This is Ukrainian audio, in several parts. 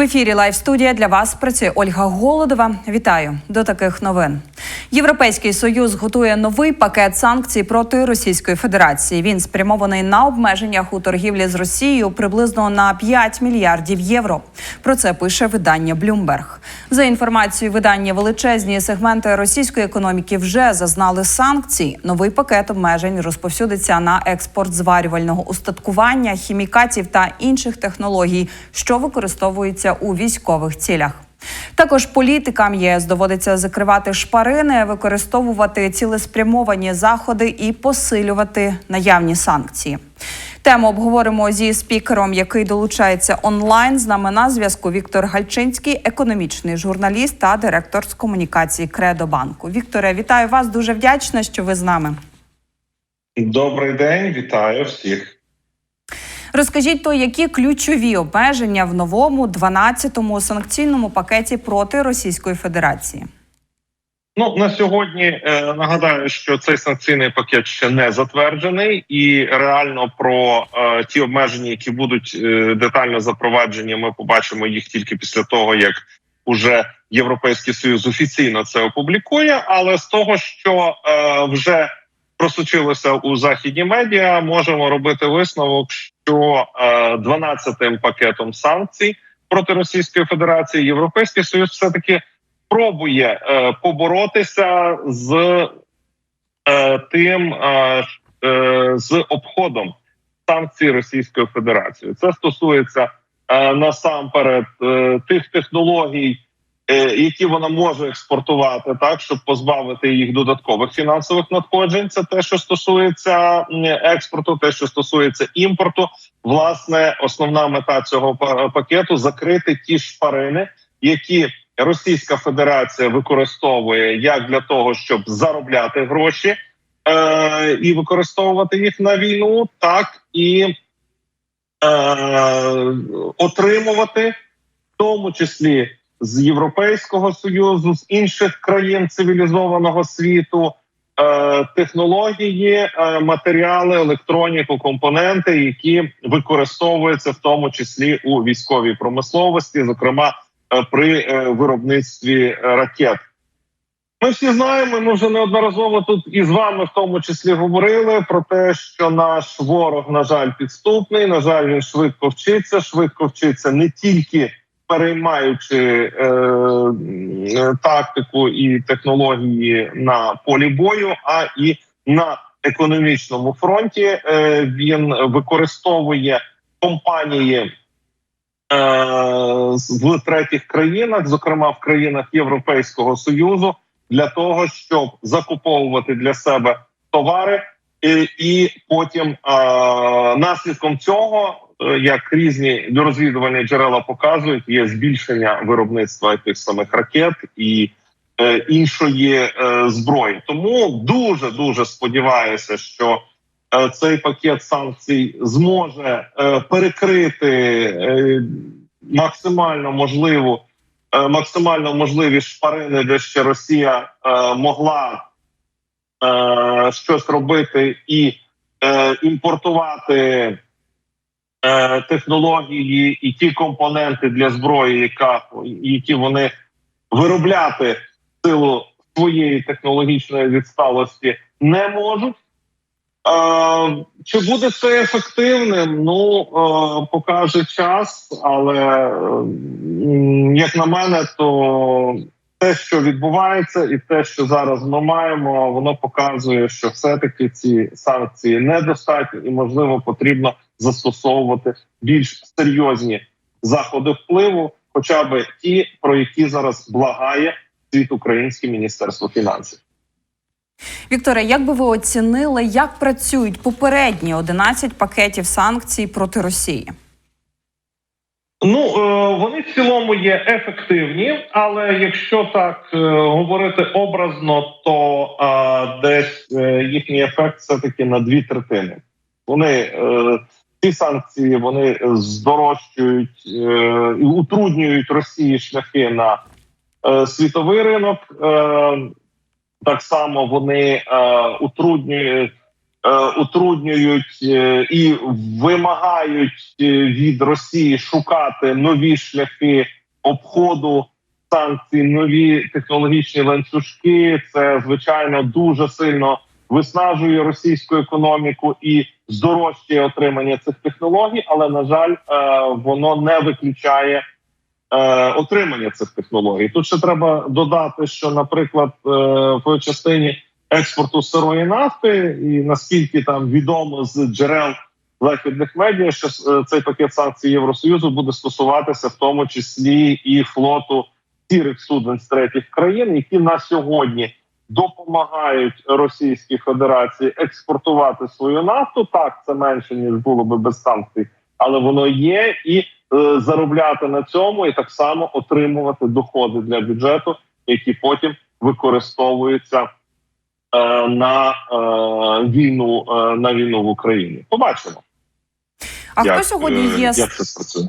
ефірі Лайв студія для вас працює Ольга Голодова. Вітаю до таких новин. Європейський союз готує новий пакет санкцій проти Російської Федерації. Він спрямований на обмеженнях у торгівлі з Росією приблизно на 5 мільярдів євро. Про це пише видання Bloomberg. За інформацією видання, величезні сегменти російської економіки вже зазнали санкцій. Новий пакет обмежень розповсюдиться на експорт зварювального устаткування, хімікатів та інших технологій, що використовуються у військових цілях. Також політикам ЄС доводиться закривати шпарини, використовувати цілеспрямовані заходи і посилювати наявні санкції. Тему обговоримо зі спікером, який долучається онлайн. З нами на зв'язку Віктор Гальчинський, економічний журналіст та директор з комунікації Кредобанку. Вікторе, вітаю вас. Дуже вдячна, що ви з нами. Добрий день, вітаю всіх. Розкажіть то, які ключові обмеження в новому 12-му санкційному пакеті проти Російської Федерації? Ну на сьогодні е, нагадаю, що цей санкційний пакет ще не затверджений, і реально про е, ті обмеження, які будуть е, детально запроваджені, ми побачимо їх тільки після того, як уже Європейський Союз офіційно це опублікує. Але з того, що е, вже просочилося у західні медіа, можемо робити висновок, що е, 12-тим пакетом санкцій проти Російської Федерації Європейський Союз все таки пробує е, поборотися з е, тим е, е, з обходом санкцій Російської Федерації. Це стосується е, насамперед е, тих технологій, е, які вона може експортувати, так щоб позбавити їх додаткових фінансових надходжень. Це те, що стосується експорту, те, що стосується імпорту. Власне, основна мета цього пакету закрити ті шпарини, які Російська Федерація використовує як для того, щоб заробляти гроші е, і використовувати їх на війну, так і е, отримувати, в тому числі з Європейського союзу, з інших країн цивілізованого світу. е, Технології, е, матеріали, електроніку, компоненти, які використовуються в тому числі у військовій промисловості, зокрема е, при е, виробництві ракет. Ми всі знаємо. Ми вже неодноразово тут і з вами в тому числі говорили про те, що наш ворог, на жаль, підступний. На жаль, він швидко вчиться, швидко вчиться не тільки переймаючи е, е, тактику і технології на полі бою, а і на економічному фронті. Е, він використовує компанії е, в третіх країнах, зокрема в країнах Європейського союзу, для того, щоб закуповувати для себе товари, і, і потім е, наслідком цього, е, як різні розвідувальні джерела показують, є збільшення виробництва тих самих ракет і е, іншої е, зброї. Тому дуже дуже сподіваюся, що е, цей пакет санкцій зможе перекрити максимально можливу максимально можливі шпарини, де ще Росія могла щось робити і імпортувати е, технології і ті компоненти для зброї, яка які вони виробляти в силу своєї технологічної відсталості не можуть. Е, чи буде це ефективним? Ну е, покаже час, але як на мене, то те, що відбувається, і те, що зараз ми маємо, воно показує, що все-таки ці санкції недостатні, і можливо потрібно застосовувати більш серйозні заходи впливу, хоча б ті, про які зараз благає світ українське міністерство фінансів. Вікторе, як би ви оцінили, як працюють попередні 11 пакетів санкцій проти Росії? Ну е, вони в цілому є ефективні, але якщо так е, говорити образно, то е, десь їхній ефект все таки на дві третини. Вони ці санкції вони здорожчують е, і утруднюють Росії шляхи на е, світовий ринок. Е, так само вони е, утруднюють утруднюють е, і вимагають е, від Росії шукати нові шляхи обходу санкцій, нові технологічні ланцюжки. Це звичайно дуже сильно виснажує російську економіку і здорожчує отримання цих технологій, але на жаль, е, воно не виключає е, отримання цих технологій. Тут ще треба додати, що, наприклад, е, в частині експорту сирої нафти, і наскільки там відомо з джерел західних медіа, що цей пакет санкцій Євросоюзу буде стосуватися в тому числі і флоту сірих суден з третіх країн, які на сьогодні допомагають Російській Федерації експортувати свою нафту. Так, це менше ніж було би без санкцій, але воно є і е, заробляти на цьому, і так само отримувати доходи для бюджету, які потім використовуються е, на е, війну е, на війну в Україні. Побачимо, А як, хто сьогодні е, є як це спрацює.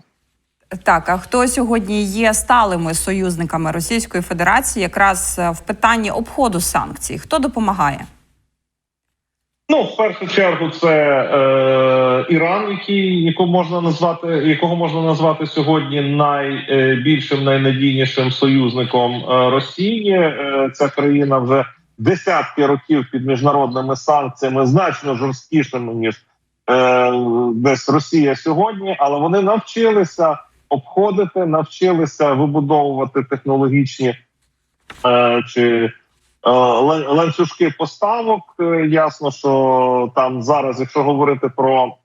Так? А хто сьогодні є сталими союзниками Російської Федерації, якраз е, в питанні обходу санкцій? Хто допомагає? Ну, в першу чергу, це е, Іран, який якого можна назвати, якого можна назвати сьогодні найбільшим, найнадійнішим союзником е, Росії. Е, ця країна вже десятки років під міжнародними санкціями, значно жорсткішими ніж е, десь Росія сьогодні, але вони навчилися обходити, навчилися вибудовувати технологічні е, чи Е, ланцюжки поставок. Е, Ясно, що там зараз, якщо говорити про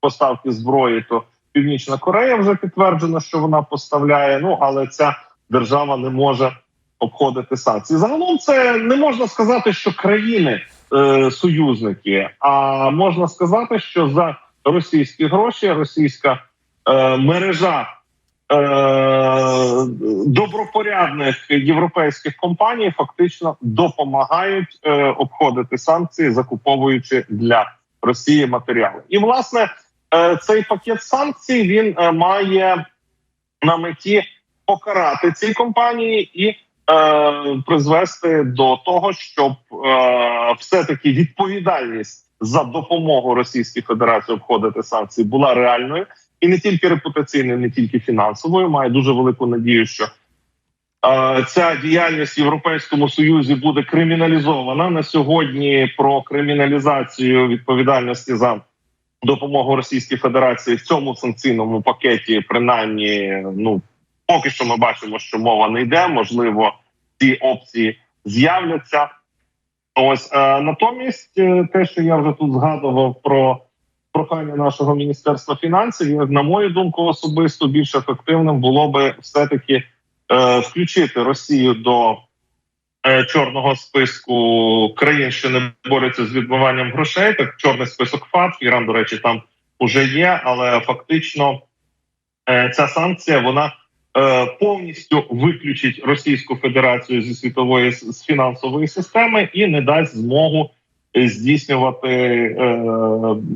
поставки зброї, то Північна Корея вже підтверджено, що вона поставляє. Ну але ця держава не може обходити санкції. Загалом це не можна сказати, що країни е, союзники, а можна сказати, що за російські гроші російська мережа е, добропорядних європейських компаній фактично допомагають е, обходити санкції, закуповуючи для Росії матеріали. І власне е, цей пакет санкцій він е, має на меті покарати ці компанії і е, призвести до того, щоб е, все таки відповідальність за допомогу Російській Федерації обходити санкції була реальною і не тільки репутаційною, не тільки фінансовою. Маю дуже велику надію, що е, ця діяльність в Європейському Союзі буде криміналізована на сьогодні. Про криміналізацію відповідальності за допомогу Російській Федерації в цьому санкційному пакеті, принаймні, ну поки що ми бачимо, що мова не йде. Можливо, ці опції з'являться. Ось е, натомість, те, що я вже тут згадував про прохання нашого міністерства фінансів, на мою думку, особисто більш ефективним було би все таки е, включити Росію до е, чорного списку країн, що не борються з відбуванням грошей. Так, чорний список ФАТ, Іран, до речі, там уже є, але фактично е, ця санкція вона е, повністю виключить Російську Федерацію зі світової з фінансової системи і не дасть змогу здійснювати е,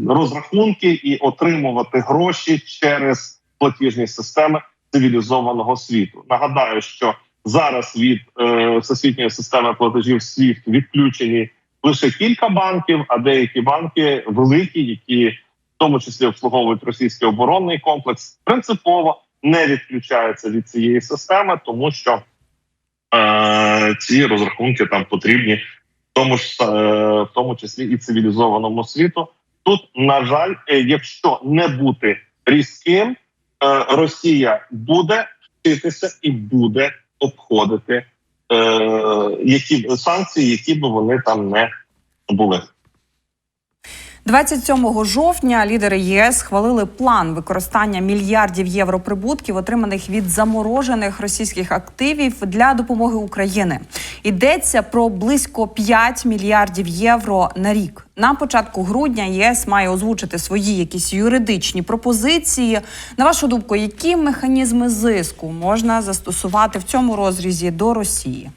розрахунки і отримувати гроші через платіжні системи цивілізованого світу. Нагадаю, що зараз від е, всесвітньої системи платежів SWIFT відключені лише кілька банків, а деякі банки великі, які в тому числі обслуговують російський оборонний комплекс, принципово не відключаються від цієї системи, тому що е, ці розрахунки там потрібні, тому ж е, в тому числі і цивілізованому світу. Тут, на жаль, е, якщо не бути різким, е, Росія буде вчитися і буде обходити які санкції, які б вони там не були. 27 жовтня лідери ЄС схвалили план використання мільярдів євро прибутків, отриманих від заморожених російських активів для допомоги Україні. Йдеться про близько 5 мільярдів євро на рік. На початку грудня ЄС має озвучити свої якісь юридичні пропозиції. На вашу думку, які механізми зиску можна застосувати в цьому розрізі до Росії?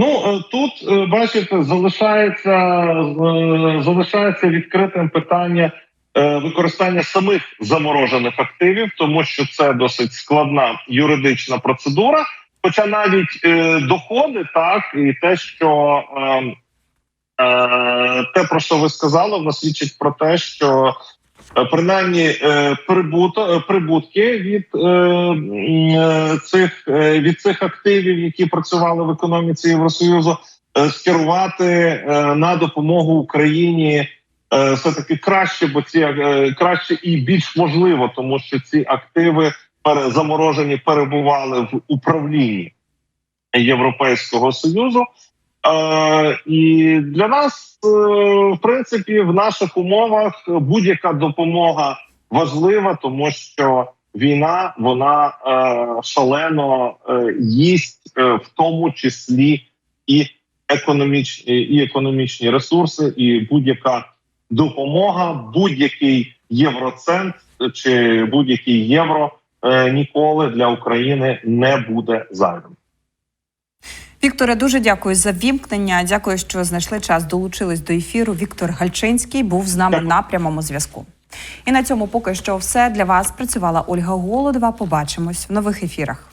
Ну е, тут е, бачите, залишається е, залишається відкритим питання використання самих заморожених активів, тому що це досить складна юридична процедура. Хоча навіть доходи, так і те, що е, те, про що ви сказали, воно свідчить про те, що принаймні е, е, прибутки від е, е, цих е, від цих активів, які працювали в економіці Євросоюзу, е, скерувати е, на допомогу Україні все таки краще, бо ці е, краще і більш можливо, тому що ці активи заморожені перебували в управлінні Європейського союзу. Е, і для нас, е, в принципі, в наших умовах будь-яка допомога важлива, тому що війна вона е, шалено їсть, в тому числі і економічні, і економічні ресурси, і будь-яка допомога, будь-який євроцент чи будь-який євро ніколи для України не буде зайвим. Вікторе, дуже дякую за вімкнення. Дякую, що знайшли час, долучились до ефіру. Віктор Гальчинський був з нами на прямому зв'язку. І на цьому поки що все для вас працювала Ольга Голодова. Побачимось в нових ефірах.